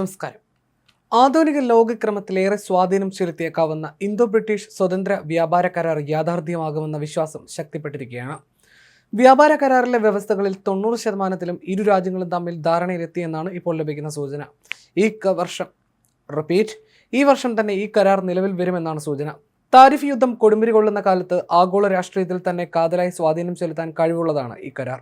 നമസ്കാരം. ആധുനിക ലോകക്രമത്തിലേറെ സ്വാധീനം ചെലുത്തിയേക്കാവുന്ന ഇന്തോ ബ്രിട്ടീഷ് സ്വതന്ത്ര വ്യാപാര കരാർ യാഥാർത്ഥ്യമാകുമെന്ന വിശ്വാസം ശക്തിപ്പെട്ടിരിക്കുകയാണ്. വ്യാപാര കരാറിലെ വ്യവസ്ഥകളിൽ തൊണ്ണൂറ് ശതമാനത്തിലും ഇരു രാജ്യങ്ങളും തമ്മിൽ ധാരണയിലെത്തിയെന്നാണ് ഇപ്പോൾ ലഭിക്കുന്ന സൂചന. ഈ വർഷം റിപ്പീറ്റ് ഈ വർഷം തന്നെ ഈ കരാർ നിലവിൽ വരുമെന്നാണ് സൂചന. താരിഫ് യുദ്ധം കൊടുമ്പിരി കൊള്ളുന്ന കാലത്ത് ആഗോള രാഷ്ട്രീയത്തിൽ തന്നെ കാതലായി സ്വാധീനം ചെലുത്താൻ കഴിവുള്ളതാണ് ഈ കരാർ.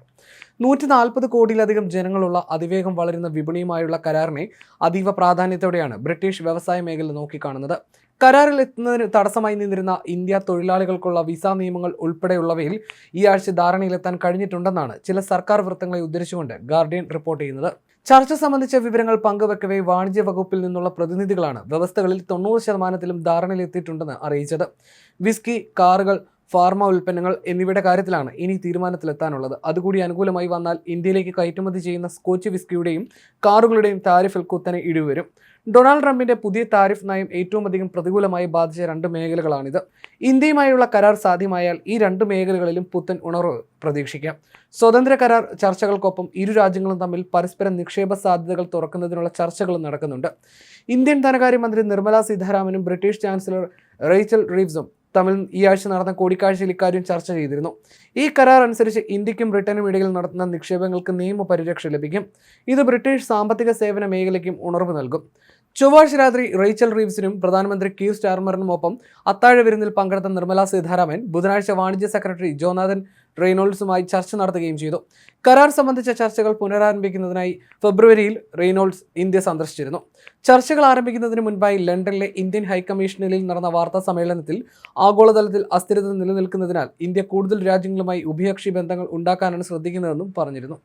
നൂറ്റി നാൽപ്പത് കോടിയിലധികം ജനങ്ങളുള്ള അതിവേഗം വളരുന്ന വിപണിയുമായുള്ള കരാറിനെ അതീവ പ്രാധാന്യത്തോടെയാണ് ബ്രിട്ടീഷ് വ്യവസായ മേഖല നോക്കിക്കാണുന്നത്. കരാറിൽ എത്തുന്നതിന് തടസ്സമായി നിന്നിരുന്ന ഇന്ത്യ തൊഴിലാളികൾക്കുള്ള വിസ നിയമങ്ങൾ ഉൾപ്പെടെയുള്ളവയിൽ ഈ ആഴ്ച ധാരണയിലെത്താൻ കഴിഞ്ഞിട്ടുണ്ടെന്നാണ് ചില സർക്കാർ വൃത്തങ്ങളെ ഉദ്ധരിച്ചുകൊണ്ട് ഗാർഡിയൻ റിപ്പോർട്ട് ചെയ്യുന്നത്. ചർച്ച സംബന്ധിച്ച വിവരങ്ങൾ പങ്കുവെക്കവേ വാണിജ്യ വകുപ്പിൽ നിന്നുള്ള പ്രതിനിധികളാണ് വ്യവസ്ഥകളിൽ തൊണ്ണൂറ് ശതമാനത്തിലും ധാരണയിലെത്തിയിട്ടുണ്ടെന്ന് അറിയിച്ചത്. വിസ്കി കാറുകൾ ഫാർമ ഉൽപ്പന്നങ്ങൾ എന്നിവയുടെ കാര്യത്തിലാണ് ഇനി തീരുമാനത്തിലെത്താനുള്ളത്. അതുകൂടി അനുകൂലമായി വന്നാൽ ഇന്ത്യയിലേക്ക് കയറ്റുമതി ചെയ്യുന്ന സ്കോച്ച് വിസ്കിയുടെയും കാറുകളുടെയും താരിഫിൽ കുത്തനെ ഇടിവ് വരും ഡൊണാൾഡ് ട്രംപിന്റെ പുതിയ താരിഫ് നയം ഏറ്റവും അധികം പ്രതികൂലമായി ബാധിച്ച രണ്ട് മേഖലകളാണിത്. ഇന്ത്യയുമായുള്ള കരാർ സാധ്യമായാൽ ഈ രണ്ട് മേഖലകളിലും പുത്തൻ ഉണർവ് പ്രതീക്ഷിക്കാം. സ്വതന്ത്ര കരാർ ചർച്ചകൾക്കൊപ്പം ഇരു രാജ്യങ്ങളും തമ്മിൽ പരസ്പരം നിക്ഷേപ സാധ്യതകൾ തുറക്കുന്നതിനുള്ള ചർച്ചകളും നടക്കുന്നുണ്ട്. ഇന്ത്യൻ ധനകാര്യമന്ത്രി നിർമ്മല സീതാരാമനും ബ്രിട്ടീഷ് ചാൻസലർ റേച്ചൽ റീവ്സും തമ്മിൽ ഈ ആഴ്ച നടന്ന കൂടിക്കാഴ്ചയിൽ ഇക്കാര്യം ചർച്ച ചെയ്തിരുന്നു. ഈ കരാർ അനുസരിച്ച് ഇന്ത്യക്കും ബ്രിട്ടനും ഇടയിൽ നടത്തുന്ന നിക്ഷേപങ്ങൾക്ക് നിയമ പരിരക്ഷ ലഭിക്കും. ഇത് ബ്രിട്ടീഷ് സാമ്പത്തിക സേവന മേഖലയ്ക്കും ഉണർവ് നൽകും. ചൊവ്വാഴ്ച രാത്രി റേച്ചൽ റീവ്സിനും പ്രധാനമന്ത്രി കീവ് സ്റ്റാർമറിനും ഒപ്പം അത്താഴ വിരുന്നിൽ പങ്കെടുത്ത നിർമ്മല സീതാരാമൻ ബുധനാഴ്ച വാണിജ്യ സെക്രട്ടറി ജോനാഥൻ റെയ്നോൾഡ്സുമായി ചർച്ച നടത്തുകയും ചെയ്തു. കരാർ സംബന്ധിച്ച ചർച്ചകൾ പുനരാരംഭിക്കുന്നതിനായി ഫെബ്രുവരിയിൽ റെയ്നോൾഡ്സ് ഇന്ത്യ സന്ദർശിച്ചിരുന്നു. ചർച്ചകൾ ആരംഭിക്കുന്നതിന് മുൻപായി ലണ്ടനിലെ ഇന്ത്യൻ ഹൈക്കമ്മീഷനിൽ നടന്ന വാർത്താ സമ്മേളനത്തിൽ ആഗോളതലത്തിൽ അസ്ഥിരത നിലനിൽക്കുന്നതിനാൽ ഇന്ത്യ കൂടുതൽ രാജ്യങ്ങളുമായി ഉഭയകക്ഷി ബന്ധങ്ങൾ ഉണ്ടാക്കാനാണ് ശ്രദ്ധിക്കുന്നതെന്നും പറഞ്ഞിരുന്നു.